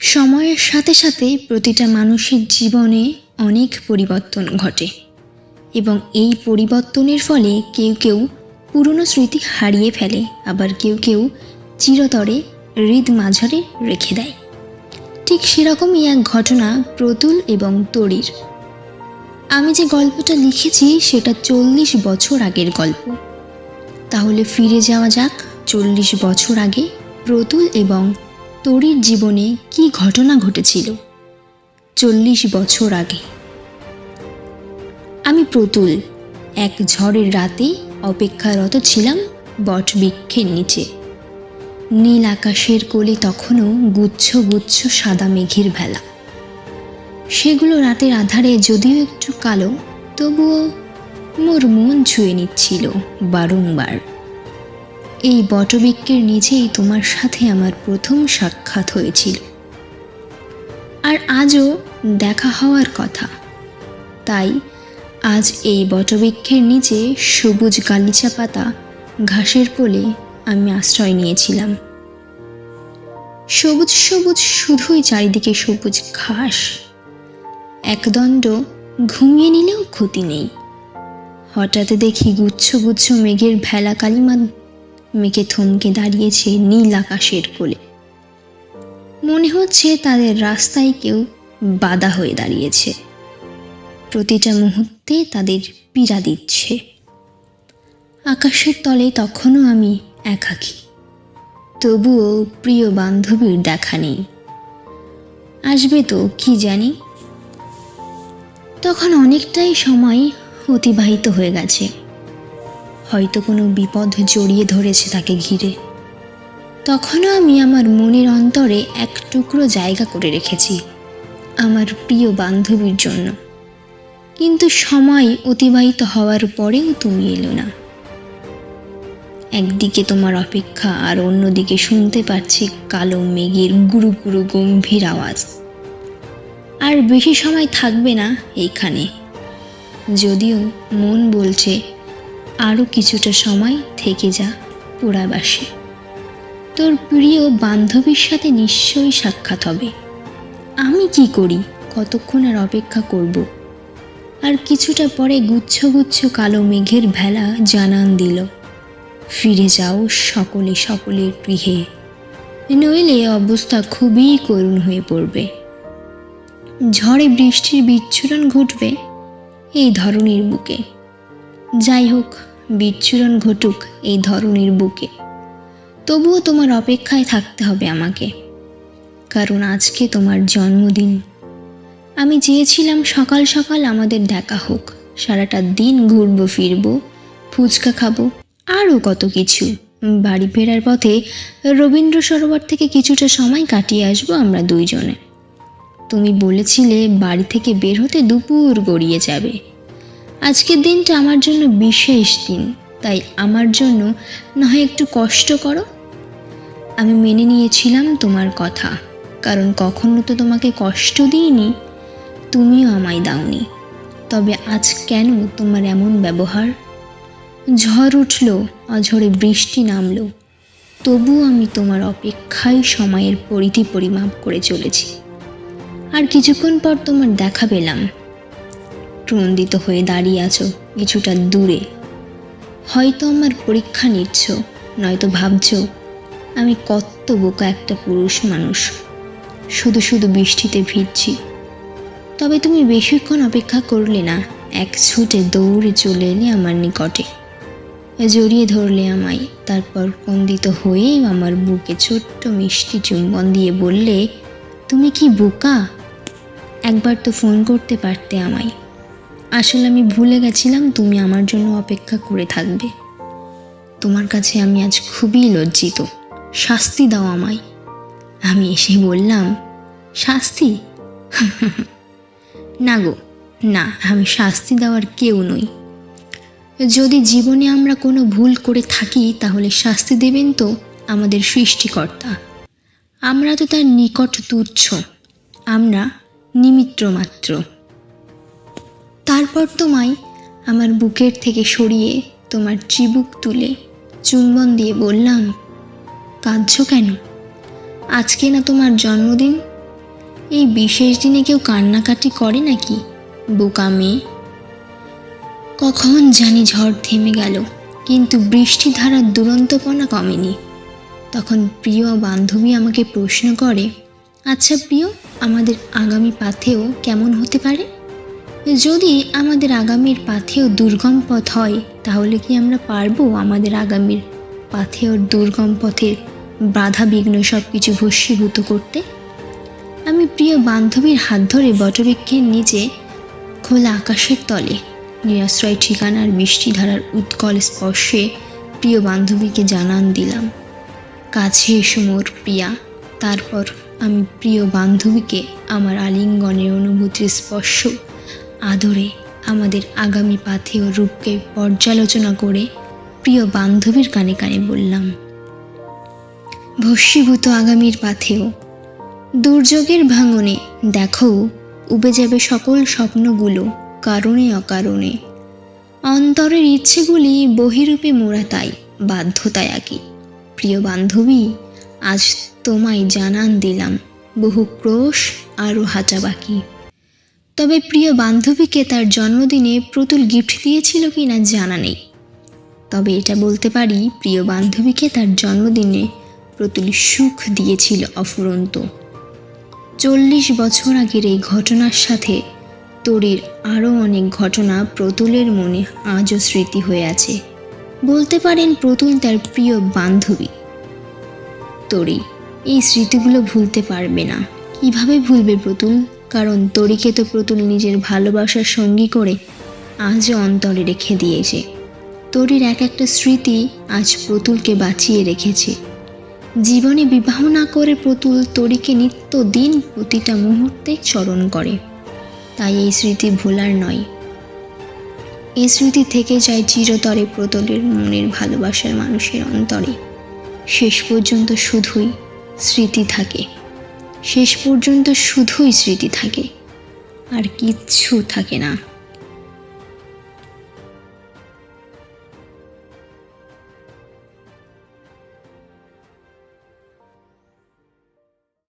সময়ের সাথে সাথে প্রতিটা মানুষের জীবনে অনেক পরিবর্তন ঘটে। এবং এই পরিবর্তনের ফলে কেউ কেউ পুরনো স্মৃতি হারিয়ে ফেলে, আবার কেউ কেউ চিরতরে হৃদ মাঝারে রেখে দেয়। ঠিক সেরকমই এক ঘটনা প্রতুল এবং তরির। আমি যে গল্পটা লিখেছি সেটা চল্লিশ বছর আগের গল্প। তাহলে ফিরে যাওয়া যাক চল্লিশ বছর আগে প্রতুল এবং তরির জীবনে কি ঘটনা ঘটেছিল? চল্লিশ বছর আগে। আমি প্রতুল। এক ঝড়ের রাতে অপেক্ষারত ছিলাম বটবৃক্ষের নিচে। নীল আকাশের কোলে তখনও গুচ্ছ গুচ্ছ সাদা মেঘের ভেলা। সেগুলো রাতের আধারে যদিও একটু কালো, তবুও মোর মন ছুঁয়ে নিচ্ছিল বারংবার। এই বটবৃক্ষের নিচেই তোমার সাথে আমার প্রথম সাক্ষাৎ হয়েছিল। আর আজও দেখা হওয়ার কথা। তাই আজ এই বটবৃক্ষের নিচে সবুজ গালিচা পাতা ঘাসের কোলে আমি আশ্রয় নিয়েছিলাম। সবুজ সবুজ শুধুই চারিদিকে সবুজ ঘাস। একদণ্ড ঘুমিয়ে নিলেও ক্ষতি নেই। হঠাৎ দেখি গুচ্ছ গুচ্ছ মেঘের ভেলা কালিমা মেঘে থমকে দাঁড়িয়েছে নীল আকাশের কোলে। মনে হচ্ছে তাদের রাস্তায় কেউ বাধা হয়ে দাঁড়িয়েছে। প্রতিটা মুহূর্তে তাদের পীড়া দিচ্ছে। আকাশের তলে তখনও আমি একাকি। তবুও প্রিয় বান্ধবীর দেখা নেই। আসবে তো, কি জানি? তখন অনেকটাই সময় অতিবাহিত হয়ে গেছে। হয়তো কোনো বিপদ জড়িয়ে ধরেছে তাকে ঘিরে। তখনও আমি আমার মনের অন্তরে এক টুকরো জায়গা করে রেখেছি, আমার প্রিয় বান্ধবীর জন্য। কিন্তু সময় অতিবাহিত হওয়ার পরেও তুমি এলো না। একদিকে তোমার অপেক্ষা আর অন্যদিকে শুনতে পাচ্ছি কালো মেঘের গুরু গুরু গম্ভীর আওয়াজ। আর বেশি সময় থাকবে না এইখানে। যদিও মন বলছে আরও কিছুটা সময় থেকে যা পুরাবাসে। তোর প্রিয় বান্ধবীর সাথে নিশ্চয়ই সাক্ষাৎ হবে। আমি কি করি? কতক্ষণ আর অপেক্ষা করব? আর কিছুটা পরে গুচ্ছ গুচ্ছ কালো মেঘের ভেলা জানান দিল, ফিরে যাও সকলে সকলের গৃহে। নইলে অবস্থা খুবই করুণ হয়ে পড়বে। ঝড়ে বৃষ্টির বিচ্ছুরণ ঘটবে এই ধরনের বুকে। যাই হোক বিচ্ছুরণ ঘটুক এই ধরনের বুকে। তবুও তোমার অপেক্ষায় থাকতে হবে আমাকে। কারণ আজকে তোমার জন্মদিন। আমি চেয়েছিলাম সকাল সকাল আমাদের দেখা হোক। সারাটা দিন ঘুরবো, ফিরবো, ফুচকা খাব, আরও কত কিছু। বাড়ি ফেরার পথে রবীন্দ্র সরোবর থেকে কিছুটা সময় কাটিয়ে আসব আমরা দুইজনে। তুমি বলেছিলে বাড়ি থেকে বের হতে দুপুর গড়িয়ে যাবে। আজকের দিনটা আমার জন্য বিশেষ দিন, তাই আমার জন্য না হয় একটু কষ্ট করো। আমি মেনে নিয়েছিলাম তোমার কথা, কারণ কখনো তো তোমাকে কষ্ট দিইনি, তুমিও আমায় দাওনি। তবে আজ কেন তোমার এমন ব্যবহার? ঝড় উঠল, অঝরে বৃষ্টি নামলো, তবুও আমি তোমার অপেক্ষায় সময়ের পরিধি পরিমাপ করে চলেছি। আর কিছুক্ষণ পর তোমার দেখা পেলাম ক্রন্দিত হয়ে দাঁড়িয়ে আছো কিছুটা দূরে। হয়তো আমার পরীক্ষা নিচ্ছ, নয়তো ভাবছ, আমি কত বোকা একটা পুরুষ মানুষ। শুধু শুধু বৃষ্টিতে ভিজছি। তবে তুমি বেশিক্ষণ অপেক্ষা করলে না, এক ছুটে দৌড়ে চলে এলে আমার নিকটে। জড়িয়ে ধরলে আমায়, তারপর কন্দিত হয়ে আমার বুকে ছোট্ট মিষ্টি চুম্বন দিয়ে বললে, তুমি কি বোকা? একবার তো ফোন করতে পারতে আমায়। আসলে আমি ভুলে গেছিলাম তুমি আমার জন্য অপেক্ষা করে থাকবে। তোমার কাছে আমি আজ খুবই লজ্জিত। শাস্তি দাও আমায়। আমি এসে বললাম, শাস্তি? না গো, না, আমি শাস্তি দেওয়ার কেউ নই। যদি জীবনে আমরা কোনো ভুল করে থাকি, তাহলে শাস্তি দেবেন তো আমাদের সৃষ্টিকর্তা। আমরা তো তার নিকট তুচ্ছ। আমরা নিমিত্র মাত্র তারপর তোমায় আমার বুকের থেকে সরিয়ে তোমার চিবুক তুলে চুম্বন দিয়ে বললাম, কাঁদছ কেন? আজকে না তোমার জন্মদিন? এই বিশেষ দিনে কেউ কান্নাকাটি করে নাকি, বোকা মেয়ে? কখন জানি ঝড় থেমে গেল, কিন্তু বৃষ্টিধারার দুরন্তপনা কমেনি। তখন প্রিয় বান্ধবী আমাকে প্রশ্ন করে আচ্ছা প্রিয়, আমাদের আগামী পাথেও কেমন হতে পারে? যদি আমাদের আগামীর পাথেও দুর্গম পথ হয়, তাহলে কি আমরা পারব আমাদের আগামীর পাথেওর দুর্গম পথের বাধা বিঘ্ন সব কিছু ভস্মীভূত করতে? আমি প্রিয় বান্ধবীর হাত ধরে বটবৃক্ষের নিচে খোলা আকাশের তলে নিরাশ্রয় ঠিকানার বৃষ্টিধারার উৎকল স্পর্শে প্রিয় বান্ধবীকে জানান দিলাম, কাছে এসো মোর প্রিয়া। তারপর আমি প্রিয় বান্ধবীকে আমার আলিঙ্গনের অনুভূতির স্পর্শ আদরে আমাদের আগামী পাথেয় রূপকে পর্যালোচনা করে প্রিয় বান্ধবীর কানে কানে বললাম, ভস্মীভূত আগামীর পাথেয় দুর্যোগের ভাঙনে দেখো, উবে যাবে সকল স্বপ্নগুলো কারণে অকারণে। অন্তরের ইচ্ছেগুলি বহিরূপে মোড়া তাই, বাধ্যতায় আঁকি। প্রিয় বান্ধবী, আজ তোমায় জানান দিলাম বহু ক্রোশ আরও হাঁটা বাকি। তবে প্রিয় বান্ধবীকে তার জন্মদিনে প্রতুল গিফট দিয়েছিল কি না জানা নেই। তবে এটা বলতে পারি, প্রিয় বান্ধবীকে তার জন্মদিনে প্রতুল সুখ দিয়েছিল অফুরন্ত। চল্লিশ বছর আগের এই ঘটনার সাথে তরির আরও অনেক ঘটনা প্রতুলের মনে আজও স্মৃতি হয়ে আছে। বলতে পারেন প্রতুল তার প্রিয় বান্ধবী। তরি, এই স্মৃতিগুলো ভুলতে পারবে না। কীভাবে ভুলবে প্রতুল? কারণ তরিকে তো প্রতুল নিজের ভালোবাসার সঙ্গী করে আজও অন্তরে রেখে দিয়েছে। তরির এক একটা স্মৃতি আজ প্রতুলকে বাঁচিয়ে রেখেছে। জীবনে বিবাহ না করে প্রতুল তরিকে নিত্য দিন প্রতিটা মুহূর্তে চরণ করে। তাই এই স্মৃতি ভোলার নয়। এই স্মৃতি থেকে যায় চিরতরে প্রতুলের মনের ভালোবাসার মানুষের অন্তরে। শেষ পর্যন্ত শুধুই স্মৃতি থাকে। শেষ পর্যন্ত শুধুই স্মৃতি থাকে। আর কিচ্ছু থাকে না।